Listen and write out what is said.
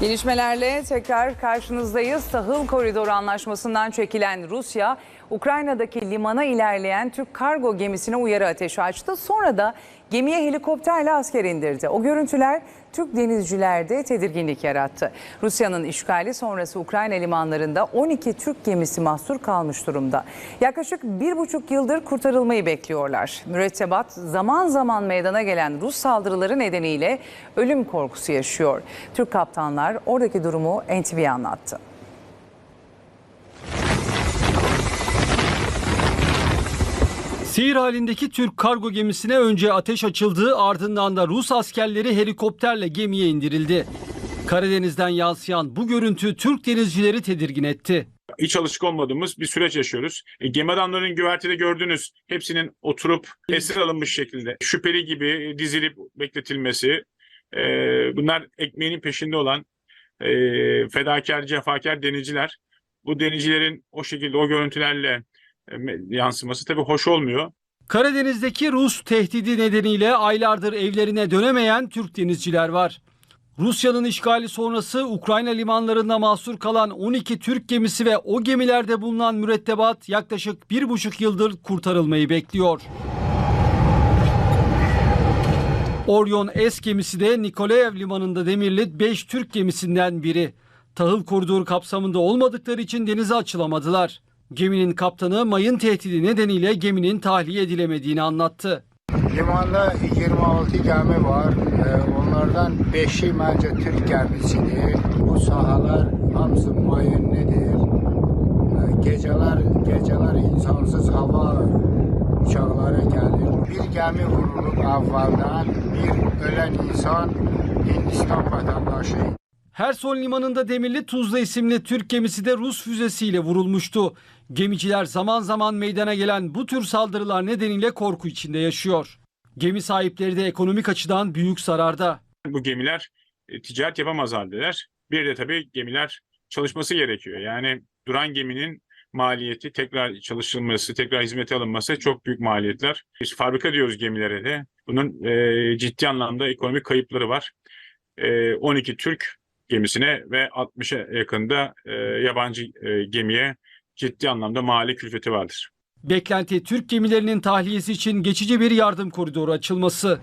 Gelişmelerle tekrar karşınızdayız. Tahıl Koridoru Anlaşması'ndan çekilen Rusya, Ukrayna'daki limana ilerleyen Türk kargo gemisine uyarı ateşi açtı. Sonra da gemiye helikopterle asker indirdi. O görüntüler Türk denizcilerde tedirginlik yarattı. Rusya'nın işgali sonrası Ukrayna limanlarında 12 Türk gemisi mahsur kalmış durumda. Yaklaşık bir buçuk yıldır kurtarılmayı bekliyorlar. Mürettebat zaman zaman meydana gelen Rus saldırıları nedeniyle ölüm korkusu yaşıyor. Türk kaptanlar oradaki durumu NTV'ye anlattı. Seyir halindeki Türk kargo gemisine önce ateş açıldı ardından da Rus askerleri helikopterle gemiye indirildi. Karadeniz'den yansıyan bu görüntü Türk denizcileri tedirgin etti. hiç alışık olmadığımız bir süreç yaşıyoruz. E, gemi adamlarının güvertede gördüğünüz hepsinin oturup esir alınmış şekilde şüpheli gibi dizilip bekletilmesi e, bunlar ekmeğinin peşinde olan e, fedakar, cefakar denizciler. Bu denizcilerin o şekilde o görüntülerle yansıması tabii hoş olmuyor. Karadeniz'deki Rus tehdidi nedeniyle aylardır evlerine dönemeyen Türk denizciler var. Rusya'nın işgali sonrası Ukrayna limanlarında mahsur kalan 12 Türk gemisi ve o gemilerde bulunan mürettebat yaklaşık bir buçuk yıldır kurtarılmayı bekliyor. Orion S gemisi de Nikolaev limanında demirli 5 Türk gemisinden biri. Tahıl koridoru kapsamında olmadıkları için denize açılamadılar. Geminin kaptanı mayın tehdidi nedeniyle geminin tahliye edilemediğini anlattı. Limanda 26 gemi var. Ee, Onlardan 5'i bence Türk gemisidir. Bu sahalar hamısı mayınlıdır. Ee, Geceler geceler insansız hava uçakları gelir. Bir gemi vurulup avvaldan bir ölen insan Hindistan vatandaşı. Herson limanında demirli Tuzla isimli Türk gemisi de Rus füzesiyle vurulmuştu. Gemiciler zaman zaman meydana gelen bu tür saldırılar nedeniyle korku içinde yaşıyor. Gemi sahipleri de ekonomik açıdan büyük zararda. Bu gemiler e, ticaret yapamaz haldeler. Bir de tabii gemiler çalışması gerekiyor. Yani duran geminin maliyeti tekrar çalışılması, tekrar hizmete alınması çok büyük maliyetler. Biz fabrika diyoruz gemilere de. Bunun e, ciddi anlamda ekonomik kayıpları var. E, 12 Türk gemisine ve 60'a yakında e, yabancı e, gemiye ciddi anlamda mali külfeti vardır. Beklenti Türk gemilerinin tahliyesi için geçici bir yardım koridoru açılması.